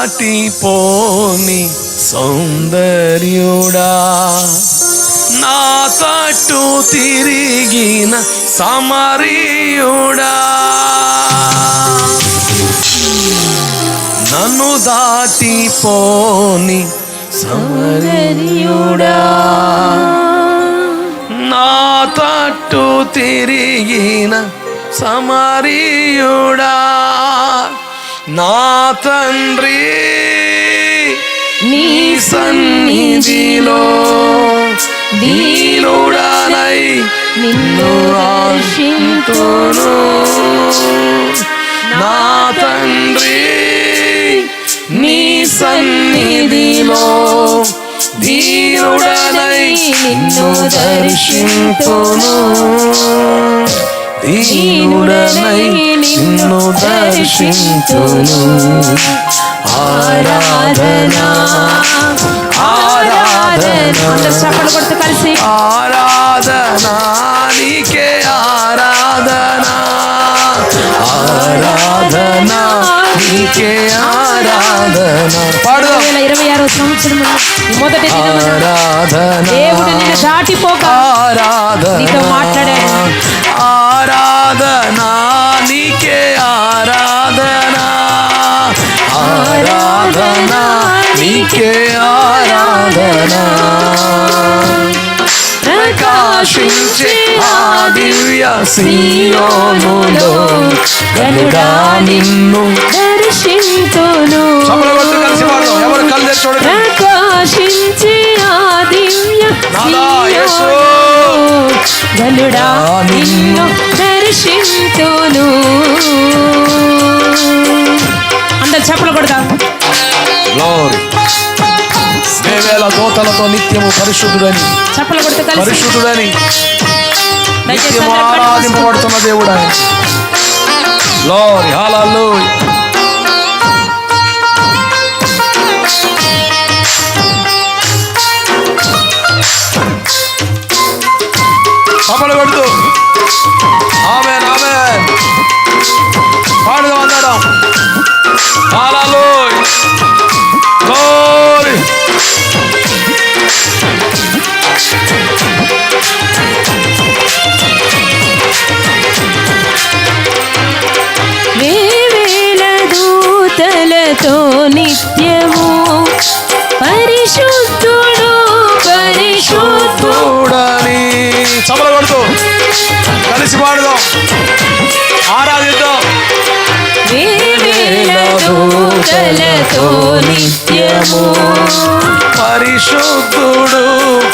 దాటిపోని సౌందర్యుడా. నా తట్టు తిరిగిన సమరీయుడా. నన్ను దాటిపోని సమరీయుడా. నా తట్టు తిరిగిన సమరీయుడా. నా తండ్రి నీ సన్నిధిలో దీనుడనై నిన్ను ఆశింతును నా తండ్రి నీ సన్నిధిలో దీనుడనై నిన్ను దర్శింతును దీనుడనై నిన్ను దర్శింతును ఆరాధనా. ఆరాధనా. కలిసి. ఆరాధనా. నీకే ఆరాధనా. ఆరాధనా. నీకే ఆరాధనా. వేల ఇరవై ఆరో సంవత్సరం మొదటి ఆరాధనా. దేవుడు నిన్ను దాటిపోక ఆరాధనా. నీతో మాట్లాడాడు. ఆరాధనా. నీకే ఆరాధనా ప్రకాశించే ఆ దివ్య సీయోనులో గనుడా నిన్ను దర్శింతును. ప్రకాశించి ఆ దివ్య నిన్ను నిన్ను దర్శింతును దోతలతో నిత్యము పరిశుద్ధుడని. పరిశుద్ధుడని. నిత్యము. ఆరాధింపబడుతున్న దేవుడు ఆయన గ్లోరీ హల్లెలూయా చప్పలు దూతలతో నిత్యము పరిశుద్ధుడు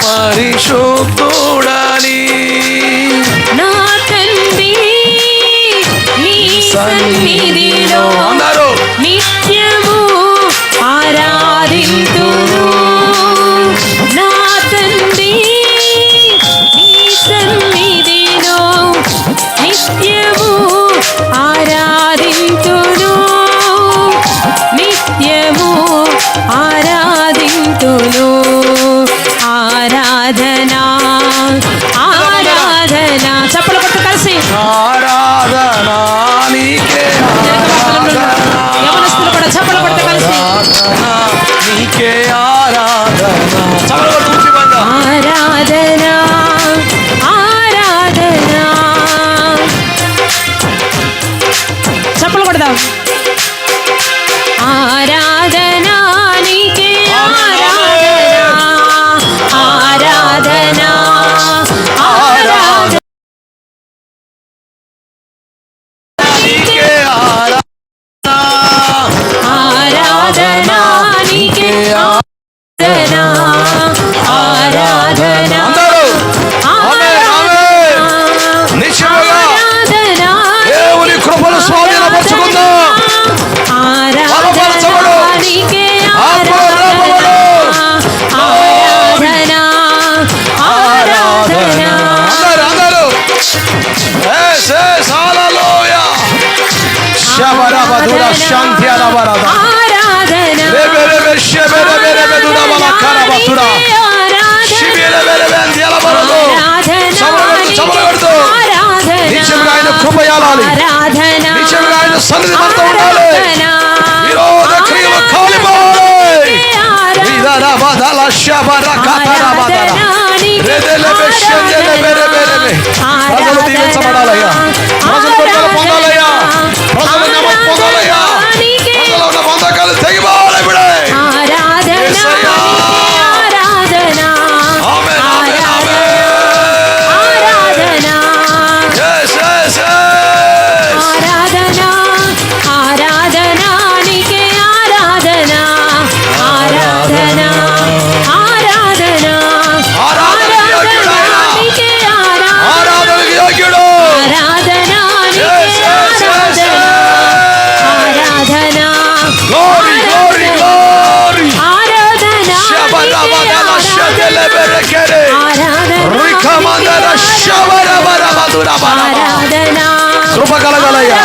పరిశుద్ధుడాలి karabadura şey, şanti arabarada. Rebelebe şebelebelebe durabala karabatura. Şibiyelebele ben diyalabarado. Sabırlarını sabırlardı. Niçin gayrı kupayı alali. Niçin gayrı sanıdı marta unali. Viroda kriyola kalibay. Vidarabadala şabarakata rabadara. Redelebe şedelebelebelebe. కృప కలగలయ్యా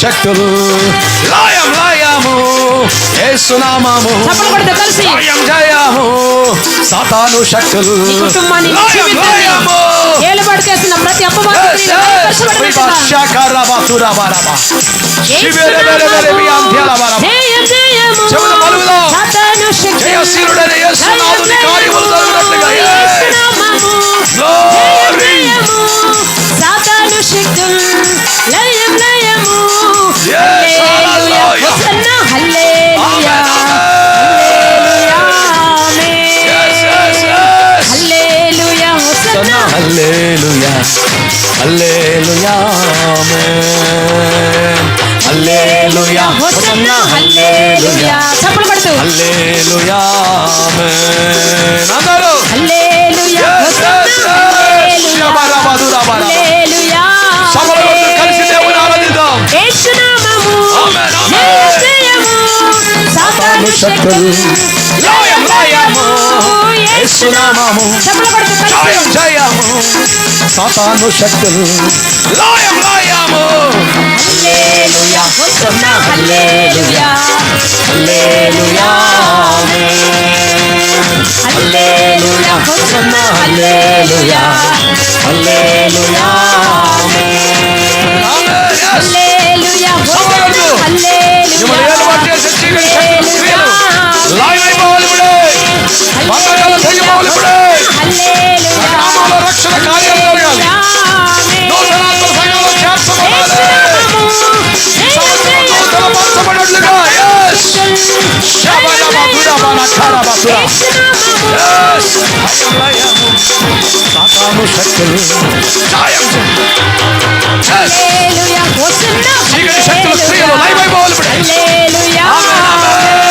శక్తులు. లయం లయము కొడతా కలిసి. జయం జయము సాతాను శక్తులు. లయం లయము. ప్రతి జయశీలుడైన యేసునాథుని కార్యములు జరుగునట్లుగా. సాతాను శక్తులు. లయం హల్లెలూయా హల్లెలూయా హల్లెలూయా హోసన్న హల్లెలూయా. చప్పట్లు కొడుతూ హల్లెలూయా ఆమేన్ అందరూ హల్లెలూయా. హోసన్న. హల్లెలూయా. హల్లెలూయా. సభలు కలిసి దేవుని ఆరాధిద్దాం యేసునామము ఆమేన్, ఆమేన్. లయం లయము జయం జయము సాతాను శక్తులు లయం లయము హల్లెలూయా. హోసన్న హల్లెలూయా. హల్లెలూయా హల్లెలూయా. హోసన్న హల్లెలూయా. హల్లెలూయా హల్లెలూయా. హల్లెలూయా. చీకటి శక్తుల క్రియలు లయం అయిపోవాలి ఇప్పుడే రక్షణ కార్యాలు జరగాలి నూతనాత్మ సంఘంలో చేర్చబడాలి సమస్తం నూతన పరచబడినట్లుగా yes శబరబదురబన కరబదుర yes భయం లయము సాతాను శక్తులు జాయం yes చీకటి శక్తుల క్రియలు లైవ్ అయిపోవాలి ఇప్పుడే ఆమేన్ ఆమేన్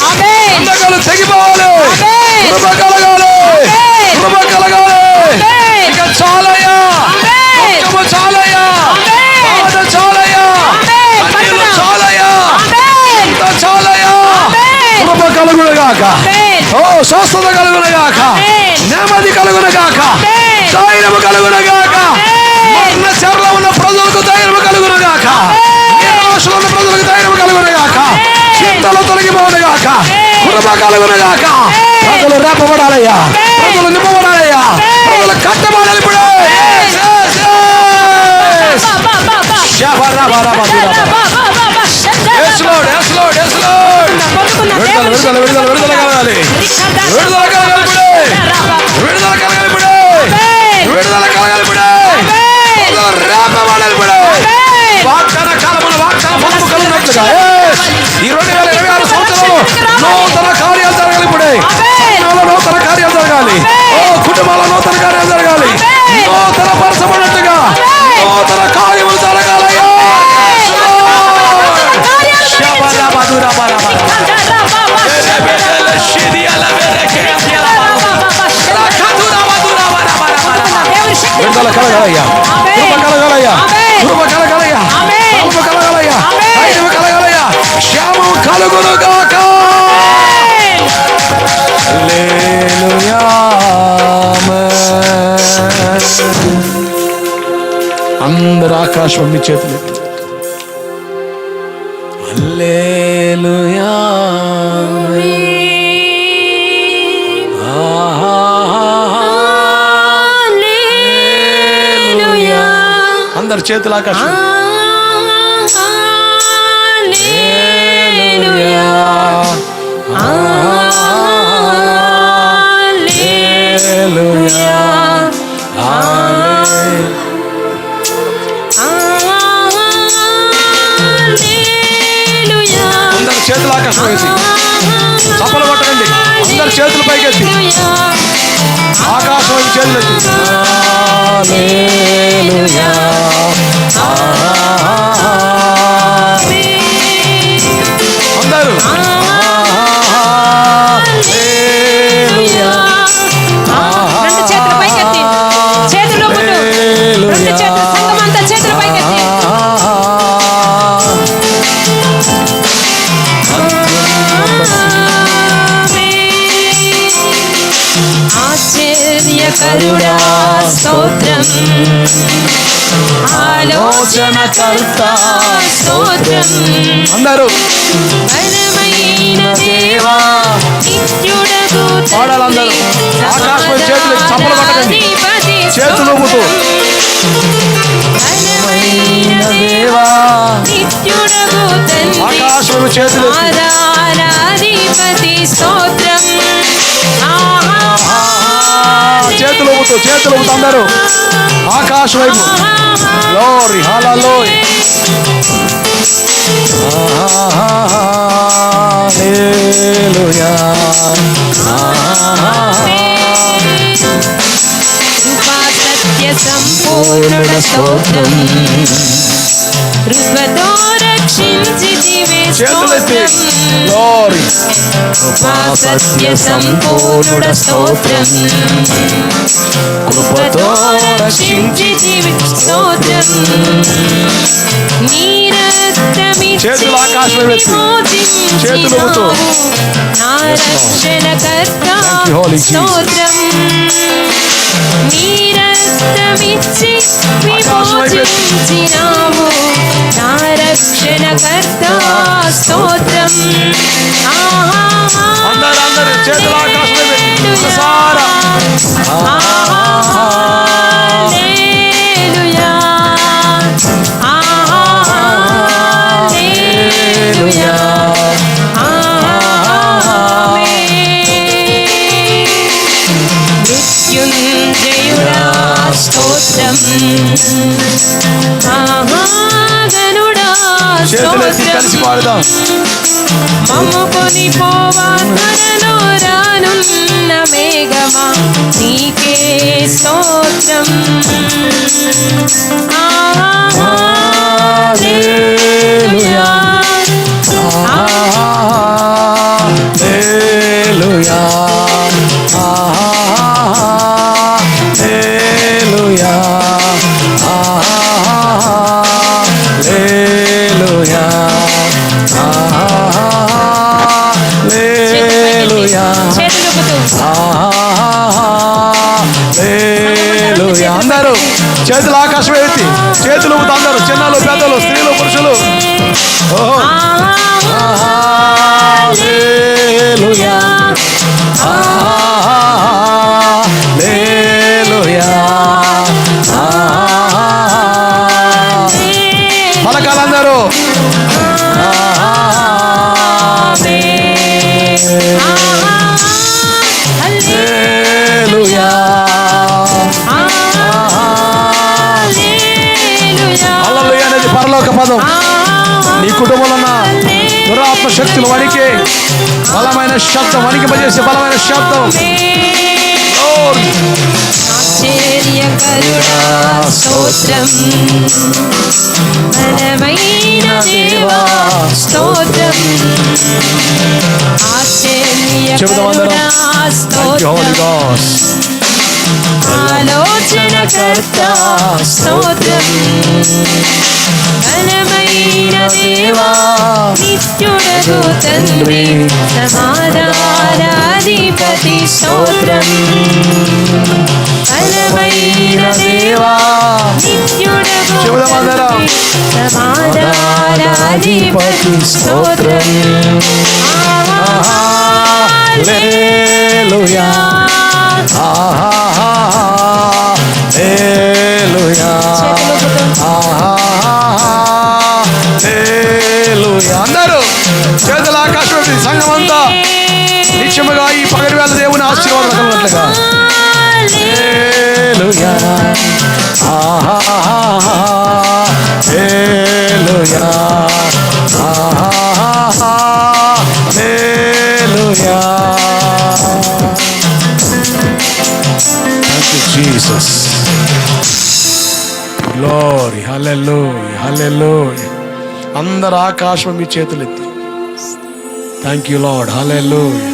పండగలు తెగిపోవాలి. కృప కలగాలి. కృప కలగాలి. ఇక చాలయ్యా. చాలయ్యా. చాలయ్యా. చాలయ్యా. చాలయ్యా. కృప కలుగునుగాక. ఓ స్వస్థత కలుగునుగాక. నెమ్మది కలుగునుగాక. ధైర్యము కలుగునుగాక. కలుగునుగాక ఆమేన్. ప్రజలు రేపబడాలయ్యా. ప్రజలు నింపబడాలయ్యా. ప్రజలు కట్టబడాలి ఇప్పుడు. విడుదల విడుదల విడుదల విడుదల కలగాలి విడుదల కలగాలి విడుదల కలగాలి విడుదల ఉద్యమాల నూతన కార్యం జరగాలి. నూతన పరచబడినట్టుగా నూతన కార్యములు జరగాలయ్యా. విడుదల కలగలయ్యా. కృప కలగలయ్యా. కృప కలగలయ్యా. కృప కలగలయ్యా. కలగలయ్యా. శ్యామం కలుగునుగా అందరు ఆకాశం మీ చేతులు హల్లెలూయా. అందరు చేతులు ఆకాశం. అందరూ బలమైన దేవా. నిత్యుడగు పాడాలి అందరూ. ఆకాశం చేతులు చప్పలు పట్టకండి. చేతులు ఊపుతూ. ఆకాశం చేతులు చేతులు ఊపుతూ చేతులు ఊపుతూ అందరూ. ఆకాశం వైపు. లోరి హల్లెలూయా హల్లెలూయా కృపా సత్య సంపూర్ణ స్తోత్రం కృపతో రక్షించితివే చేతులెత్తి స్తోత్రం లోరి కృపా సత్య సంపూర్ణ స్తోత్రం కృపతో రక్షించితివే స్తోత్రం చేతులు ఆకాశం ఎత్తి. స్తోత్రం. విమోచించినావు. నా రక్షణకర్త స్తోత్రం ఆహా అందరూ అందరూ చేతులు ఆకాశం వైపు ఎత్తి. ఒకసారా హల్లెలూయా. హల్లెలూయా మృత్యుంజయుడా స్తోత్రం. మహాగనుడా చేతులు ఎత్తి కలిసి పాడుదాం. మమ్ముకొని పోవా త్వరలో రానున్న మేఘమా. నీకే స్తోత్రం. హల్లెలూయా. హల్లెలూయా. హల్లెలూయా. శక్తులు వణికి. బలమైన శబ్దం వణికింపజేసే బలమైన శబ్దం. స్తోత్రం. బలమైన దేవా స్తోత్రం. Ghost. ఆలోచనకర్త స్తోత్రం. బలమైన దేవా నిత్యుడగు తండ్రి సమాధానాధిపతి స్తోత్రం. బలమైన దేవా నిత్యుడగు. తండ్రి సమాధానాధిపతి స్తోత్రం. హల్లెలూయా. హల్లెలూయా. హల్లెలూయా. అందరూ చేతుల ఆకాశం వైపు నిత్యముగా ఈ పగటి దేవుని ఆశీర్వాదం కలిగినట్లుగా హల్లెలూయా. హల్లెలూయా. Thank you, Jesus. Glory, hallelujah, hallelujah. అందరు ఆకాశం మీ చేతులెత్తి థ్యాంక్ యూ లార్డ్ హల్లెలూయా